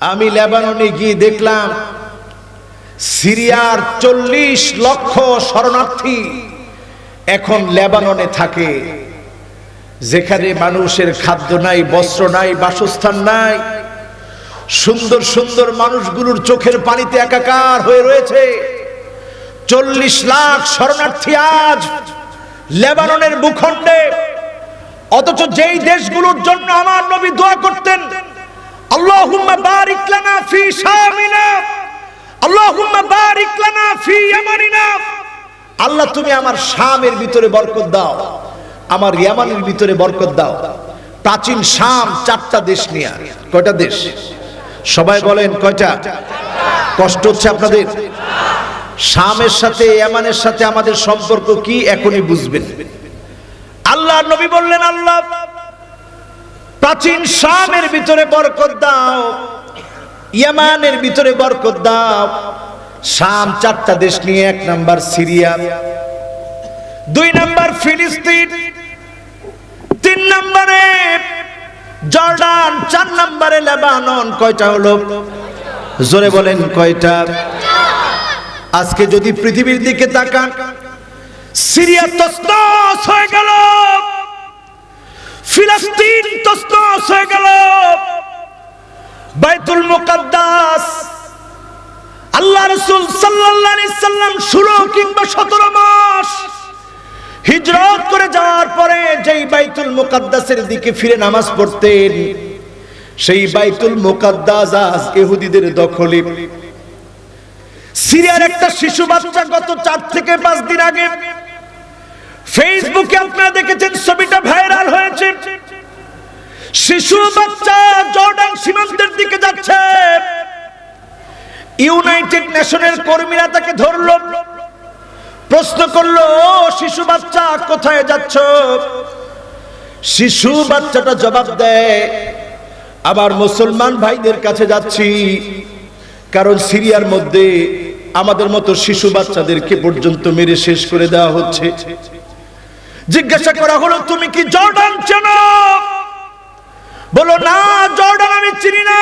আমি লেবাননে গিয়ে দেখলাম সিরিয়ার চল্লিশ লক্ষ শরণার্থী এখন লেবাননে থাকে, যেখানে মানুষের খাদ্য নাই, বস্ত্র নাই, বাসস্থান নাই। সুন্দর সুন্দর মানুষগুলোর চোখের পানিতে একাকার হয়ে রয়েছে। চল্লিশ লাখ শরণার্থী আজ লেবাননের ভূখণ্ডে। অথচ যেই দেশগুলোর জন্য আমার নবী দোয়া করতেন আল্লাহুম্মা বারিক লানা ফি শামিনা, আল্লাহুম্মা বারিক লানা ফি ইয়ামানিনা। আল্লাহ, তুমি আমার শামের ভিতরে বরকত দাও, আমার ইয়ামানের ভিতরে বরকত দাও। প্রাচীন শাম চারটা দেশ নিয়ে। কয়টা দেশ? সবাই বলেন কয়টা? কষ্ট হচ্ছে আপনাদের? শামের সাথে, ইয়ামানের সাথে আমাদের সম্পর্ক কি? এখনই বুঝবেন। আল্লাহ, নবী বললেন, আল্লাহ প্রাচীন শামের ভিতরে বরকত দাও, ইয়ামানের ভিতরে বরকত দাও। শাম চারটা দেশ নিয়ে, এক নাম্বার সিরিয়া, দুই নাম্বার ফিলিস্তিন, তিন নম্বরে জর্ডান, চার নম্বরে লেবানন। কয়টা হলো? জোরে বলেন কয়টা? আজকে যদি পৃথিবীর দিকে তাকান, সিরিয়া তসনস হয়ে গেল। ফিলিস্তিন তসনস হয়ে গেল। বাইতুল মুকাদ্দাস। আল্লাহ রাসূল সাল্লাল্লাহু আলাইহি সাল্লাম 16 কিংবা 17 মাস হিজরত করে যাওয়ার পরে যেই বাইতুল মুকাদ্দাসের দিকে ফিরে নামাজ পড়তেন, সেই বাইতুল মুকাদ্দাস আজ ইহুদিদের দখলে। সিরিয়ার একটা শিশু বাচ্চা গত চার থেকে পাঁচ দিন আগে ফেসবুকে আপনারা দেখেছেন ছবিটা ভাইরাল হয়েছে। শিশু বাচ্চা জর্ডান সীমান্তের দিকে যাচ্ছে। ইউনাইটেড নেশনের কর্মীরা তাকে ধরলো। প্রশ্ন করল, "ও, শিশু বাচ্চা কোথায় যাচ্ছ? শিশু বাচ্চাটা জবাব দেয় আবার মুসলমান ভাইদের কাছে যাচ্ছি। কারণ সিরিয়ার মধ্যে আমাদের মতো শিশু বাচ্চাদেরকে পর্যন্ত মেরে শেষ করে দেওয়া হচ্ছে। জিজ্ঞাসা করা হলো, তুমি কি জর্ডান চেনো? বলো, না, জর্ডান আমি চিনি না।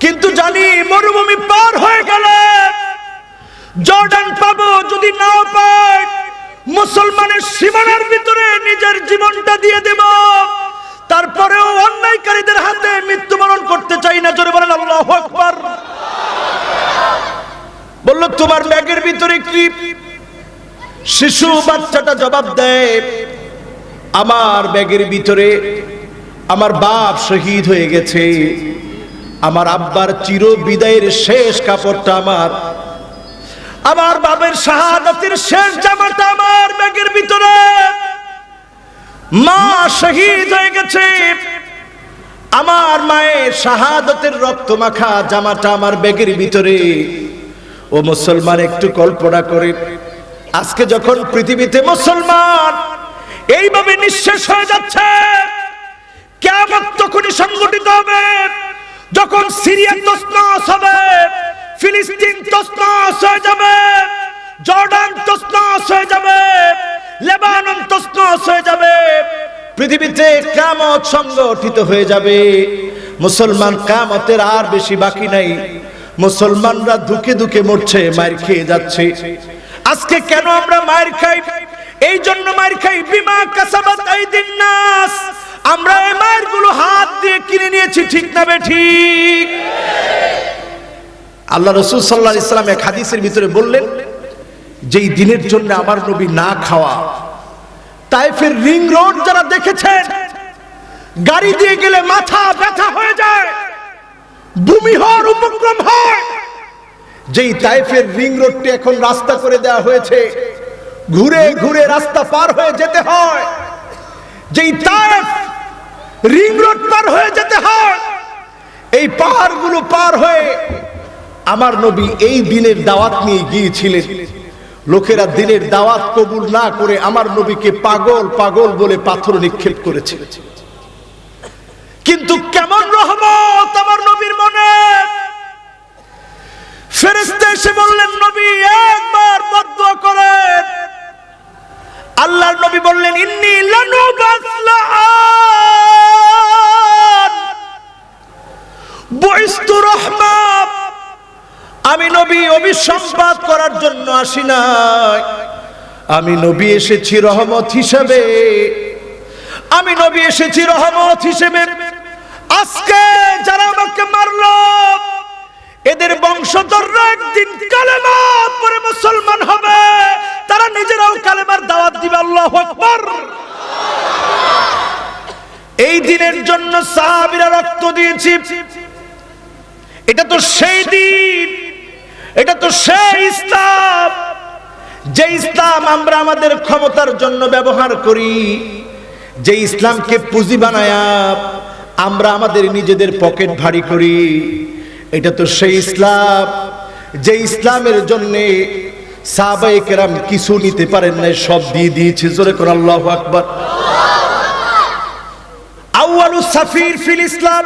কিন্তু জানি মরুভূমি পার হয়ে গেলে জর্ডান পাবো যদি নাও পাই। মুসলমানের সীমানার ভিতরে নিজের জীবনটা দিয়ে দেব। তারপরেও অন্যায়কারীদের হাতে মৃত্যুবরণ করতে চাই না। জোরে বলেন, আল্লাহ আকবার। বলল, তোমার ব্যাগের ভিতরে কি শিশু বাচ্চাটা জবাব দেয়, আমার ব্যাগের ভিতরে আমার বাপ শহীদ হয়ে গেছে। আমার আব্বার চির বিদায়ের শেষ কাপড়টা আমার। আমার বাবের শাহাদাতের শেষ জামাটা আমার ব্যাগের ভিতরে। মা শহীদ হয়ে গেছে। আমার মায়ের শাহাদতের রক্ত মাখা জামাটা আমার ব্যাগের ভিতরে। ও মুসলমান, একটু কল্পনা করে। আজকে যখন পৃথিবীতে মুসলমান এইভাবে নিঃশেষ হয়ে যাচ্ছে কেমন তখনই সংগঠিত হবে। যখন সিরিয়া তসনস হবে, ফিলিস্তিন তসনস হয়ে যাবে, জর্ডান তসনস হয়ে যাবে, লেবানন তসনস হয়ে যাবে। পৃথিবীতে কামত সংগঠিত হয়ে যাবে। মুসলমান কামতের আর বেশি বাকি নাই। মুসলমানরা দুঃখে দুঃখে মরছে, মার খেয়ে যাচ্ছে। আজকে কেন আমরা মার খাই? এই জন্য মার খাই। বিমা কাসাবাত আইদিন নাস। আমরা এই মায়েরগুলো হাত দিয়ে কিনে নিয়েছি, ঠিক না বে ঠিক? আল্লাহ রসুল সাল্লাহ ইসলাম এক হাদিসের ভিতরে বললেন, যেই দিনের জন্য আমার নবী না খাওয়া, তাইফের রিং রোড যারা দেখেছেন, গাড়ি দিয়ে গেলে মাথা ব্যথা হয়ে যায় ভূমি হওয়ার উপক্রম হয়। যেই তাইফের রিং রোডটি এখন রাস্তা করে দেওয়া হয়েছে, ঘুরে ঘুরে রাস্তা পার হয়ে যেতে হয়। যেই তাইফ রিং রোড পার হয়ে যেতে হয়, এই পাহাড়গুলো পার হয়ে আমার নবী এই দিনের দাওয়াত নিয়ে গিয়েছিলেন। লোকেরা দিনের দাওয়াত কবুল না করে আমার নবীকে পাগল পাগল বলে পাথর নিক্ষেপ করেছে। কিন্তু কেমন রহমত আমার নবীর ফেরেশতা এসে বললেন, নবী, একবার বদদুয়া করেন। আল্লাহর নবী বললেন, ইন্নী লানু বাসলান বইস্তু রহমা আমি নবী অভিসম্পাদ করার জন্য আসি নাই। আমি নবী এসেছি রহমত হিসেবে। আমি নবী এসেছি রহমত হিসেবে। আল্লাহু আকবার। এই দিনের জন্য সাহাবীরা রক্ত দিয়েছি। এটা তো সেই দিন, এটা তো সেই ইসলাম। যে ইসলাম আমরা আমাদের ক্ষমতার জন্য ব্যবহার করি, যে ইসলামকে পুঁজি বানায়া আমরা আমাদের নিজেদের পকেট ভারী করি, এটা তো সেই ইসলাম। যে ইসলামের জন্য কেরাম কিছু নিতে পারেন না সব দিয়ে দিয়েছে, জোরে করে আল্লাহু আকবার। আউয়ালু সাফির ফিল ইসলাম,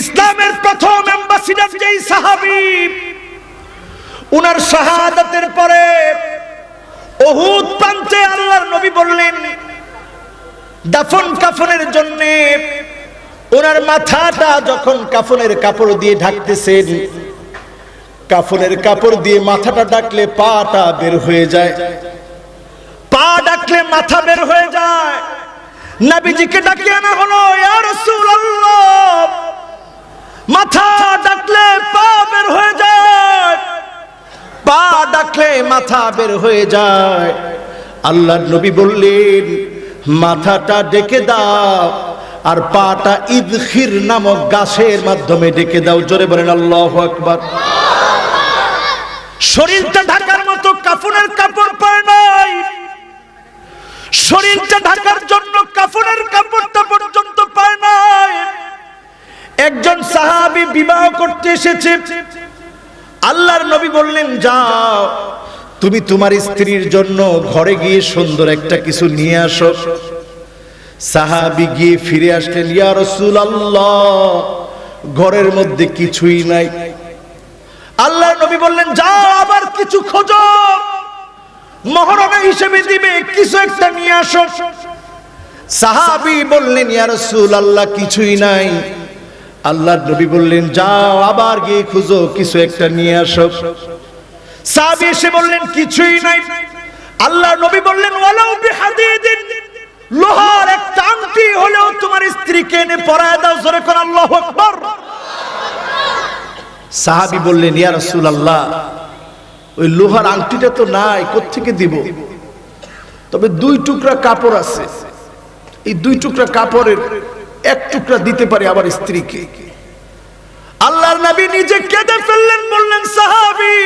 ইসলামের প্রথম অ্যাম্বাসিডার যেই সাহাবী, উনার শাহাদাতের পরে ওহুদ প্রান্তে আল্লাহর নবী বললেন, দাফন কাফনের জন্য ওনার মাথাটা যখন কাফনের কাপড় দিয়ে ঢাকতেছেন কাফনের কাপড় দিয়ে মাথাটা ডাকলে পাটা বের হয়ে যায়। পা ডাকলে মাথা বের হয়ে যায়। নবীজিকে ডাকিয়ে আনা হলো মাথা ডাকলে পা বের হয়ে যায়। পা ডাকলে মাথা বের হয়ে যায়। আল্লাহর নবী বললেন, মাথাটা ডেকে দাও আর পাটা ইদখির নামক গাছের মাধ্যমে ডেকে দাও। জোরে বলেন, আল্লাহু আকবার। শরীরটা ঢাকার মতো কাফনের কাপড় পায় নাই। শরীরটা ঢাকার জন্য কাফনের কাপড়টা পর্যন্ত পায় নাই। একজন সাহাবী বিবাহ করতে এসেছে। আল্লাহর নবী বললেন, যাও, তুমি তোমার স্ত্রীর জন্য ঘরে গিয়ে সুন্দর একটা কিছু নিয়ে আসো। সাহাবি গিয়ে ফিরে আসলেন, ইয়া রসুল আল্লাহ ঘরের মধ্যে কিছুই নাই। আল্লাহর নবী বললেন, যাও আবার কিছু খোঁজো। মহরমে হিসেবে দিবে, কিছু একটা নিয়ে আসো। সাহাবি বললেন, ইয়া রাসূল আল্লাহ কিছুই নাই। আল্লাহর নবী বললেন, যাও আবার গিয়ে খুঁজো, কিছু একটা নিয়ে আসো। সাহাবি এসে বললেন, কিছুই নাই। আল্লাহর নবী বললেন, ওয়ালাউ বিহাদিদিন, লোহার একটা আংটি হলেও তোমার স্ত্রীকে এনে পরায় দাও, জোরে করে আল্লাহু আকবার। সাহাবি বললেন, ইয়া রাসূলুল্লাহ, ওই লোহার আংটিটা তো নাই, কোত্থেকে দিব? তবে দুই টুকরা কাপড় আছে। এই দুই টুকরা কাপড়ের এক টুকরা দিতে পারে আমার স্ত্রীকে। আল্লাহর নবী নিজে কেঁদে ফেললেন, বললেন, সাহাবি,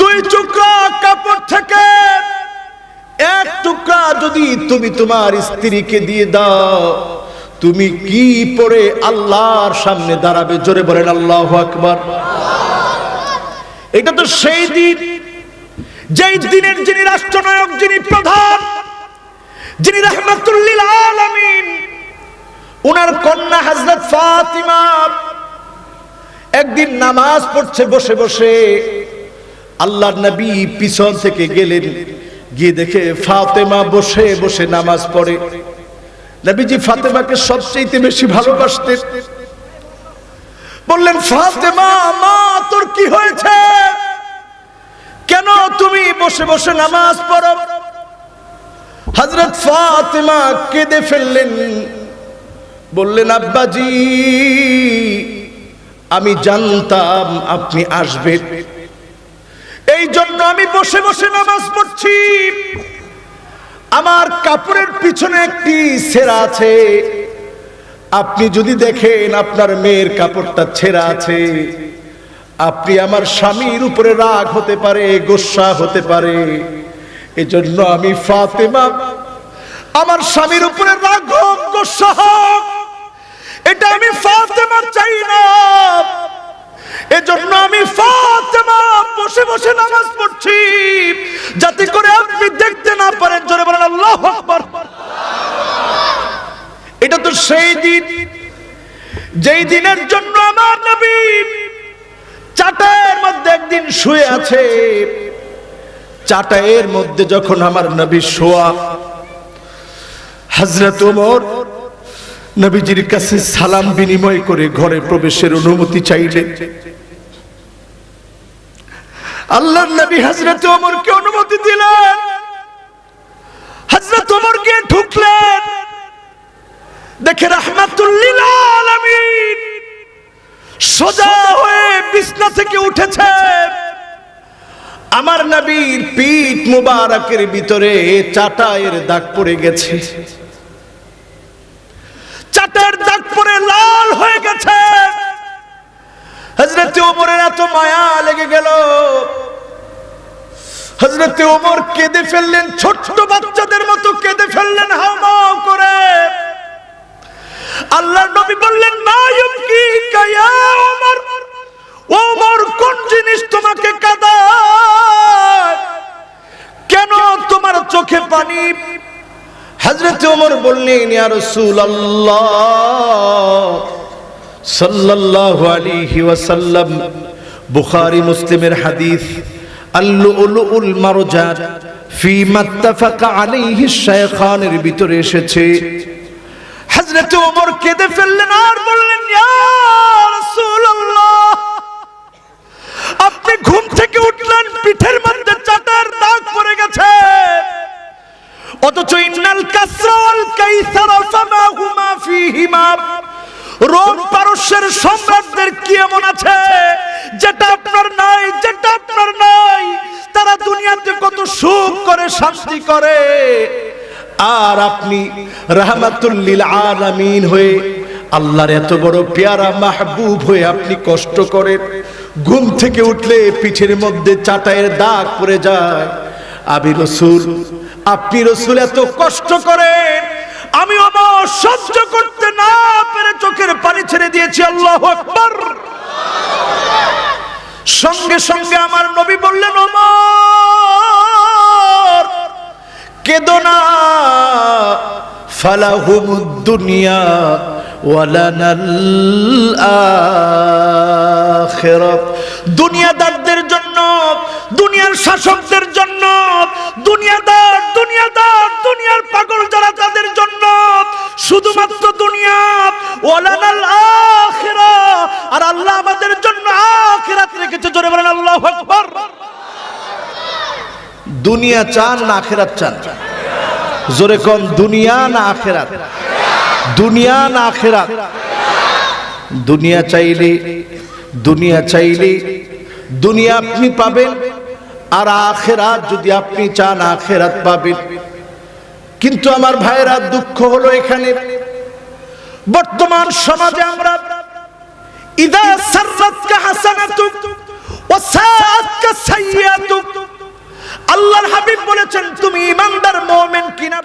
দুই টুকরা কাপড় থেকে এক টুকরা যদি তুমি তোমার স্ত্রীকে দিয়ে দাও তুমি কি পরে আল্লাহর সামনে দাঁড়াবে? জোরে বলেন, আল্লাহ আকবার। এটা তো সেই দিন, যেই দিনের যিনি রাষ্ট্রনায়ক, যিনি প্রধান, যিনি রহমতুল্লিল আলামিন, উনার কন্যা হযরত ফাতিমা একদিন নামাজ পড়ছে, বসে বসে আল্লাহর নবী পিছন থেকে গেলেন, গিয়ে দেখে ফাতেমা বসে বসে নামাজ পড়ে। নবীজি ফাতেমাকে সবচেয়ে বেশি ভালোবাসতেন। বললেন, ফাতেমা, মা, তোর কি হয়েছে? কেন তুমি বসে বসে নামাজ পড়ো? হজরত ফাতেমা কেঁদে ফেললেন। বললেন, আব্বাজি, আমি জানতাম আপনি আসবেন। এই জন্য আমি বসে বসে নামাজ পড়ছি। আমার কাপড়ের পিছনে একটি ছেঁড়া আছে। আপনি যদি দেখেন আপনার মেয়ের কাপড়টা ছেঁড়া আছে, আপনি আমার স্বামীর উপরে রাগ হতে পারে, গোসা হতে পারে। এজন্য আমি ফাতেমা, আমার স্বামীর উপরে রাগ গোসা হোক এটা আমি ফাতেমা চাই না এজন্য আমি ফাতেমা বসে বসে নামাজ পড়ছি যাতে করে আপনি দেখতে না পারেন জোরে বলেন আল্লাহু আকবার এটা তো সেই দিন যেই দিনের জন্য আমার নবী চাটায়ের মধ্যে একদিন শুয়ে আছে। চাটায়ের মধ্যে যখন আমার নবী শোয়া, হযরত ওমর নবীজির কাছে সালাম বিনিময় করে ঘরে প্রবেশের অনুমতি চাইলেন। আল্লাহ নবী হজরত ওমরকে অনুমতি দিলেন। হজরত ওমর গিয়ে ঢুকলেন। দেখে রহমাতুল্লিল আলামিন সোজা হয়ে বিছনা থেকে উঠেছে। আমার নবীর পিঠ মুবারকের ভিতরে চাটায়ের দাগ পড়ে গেছে। চাটার দাগ পড়ে লাল হয়ে গেছে। হজরত ওমরের এত মায়া লেগে গেল। হজরত ওমর কেঁদে ফেললেন, ছোট্ট বাচ্চাদের মতো কেঁদে ফেললেন, হাওমাও করে। তোমাকে কাঁদায়। কেন তোমার চোখে পানি? হজরত ওমর বললেন, ইয়া রাসূলুল্লাহ, সাল্লাল্লাহু আলাইহি ওয়াসাল্লাম, বুখারী মুসলিমের হাদিস আল্লুউল মারজান ফি মাত্তাফাকা আলাইহি শাইখানের ভিতরে এসেছে। হযরত ওমর কেঁদে ফেললেন আর বললেন, ইয়া রাসূলুল্লাহ আপনি ঘুম থেকে উঠলেন, পিঠের মধ্যে চাটার দাগ পড়ে গেছে। অথচ ইন্নাল কাসরাল কাইসার ফামা হুমা ফিহিমা। রোম পারস্যের সম্রাটদের কি এমন আছে? যেটা আপনার নাই, যেটা আপনার নাই। তারা দুনিয়াতে কত সুখ করে, শান্তি করে। আর আপনি রাহমাতুল্লিল আলামিন হয়ে আল্লাহর এত বড় পেয়ারা মাহবুব হয়ে আপনি কষ্ট করেন। ঘুম থেকে উঠলে পিঠের মধ্যে চাটায়ের দাগ পড়ে যায়। আমি রসুল, আপনি রসুল এত কষ্ট করেন, আমি অমর সহ্য করতে না পেরে চোখের পানি ছেড়ে দিয়েছি, আল্লাহ সঙ্গে সঙ্গে আমার নবী বললেন, অমর, কেদো না, ফালাহুমুদ দুনিয়া। দুনিয়াদারদের জন্য, দুনিয়ার শাসকদের জন্য, দুনিয়াদার দুনিয়াদার, দুনিয়ার পাগল যারা তাদের জন্য, শুধুমাত্র দুনিয়া ওয়ালানাল আখিরা আর আল্লাহ আমাদের জন্য আখিরাত রেখেছে, জোরে বলেন আল্লাহু আকবার। দুনিয়া চান না আখিরাত চান? জোরে কম, দুনিয়া না আখেরাত? দুনিয়া না আখেরাত? দুনিয়া চাইলে দুনিয়া চাইলে দুনিয়া আপনি পাবেন, আর আখেরাত যদি আপনি চান আখেরাত পাবেন। কিন্তু আমার ভাইয়েরা, দুঃখ হলো এখানে। বর্তমান সমাজে আমরা ইদা সাররাতকা হাসানাতুক ওয়া সাআতকা সাইয়্যাতুক আল্লাহর হাবিব বলেছেন, তুমি ইমানদার মুমিন কিনা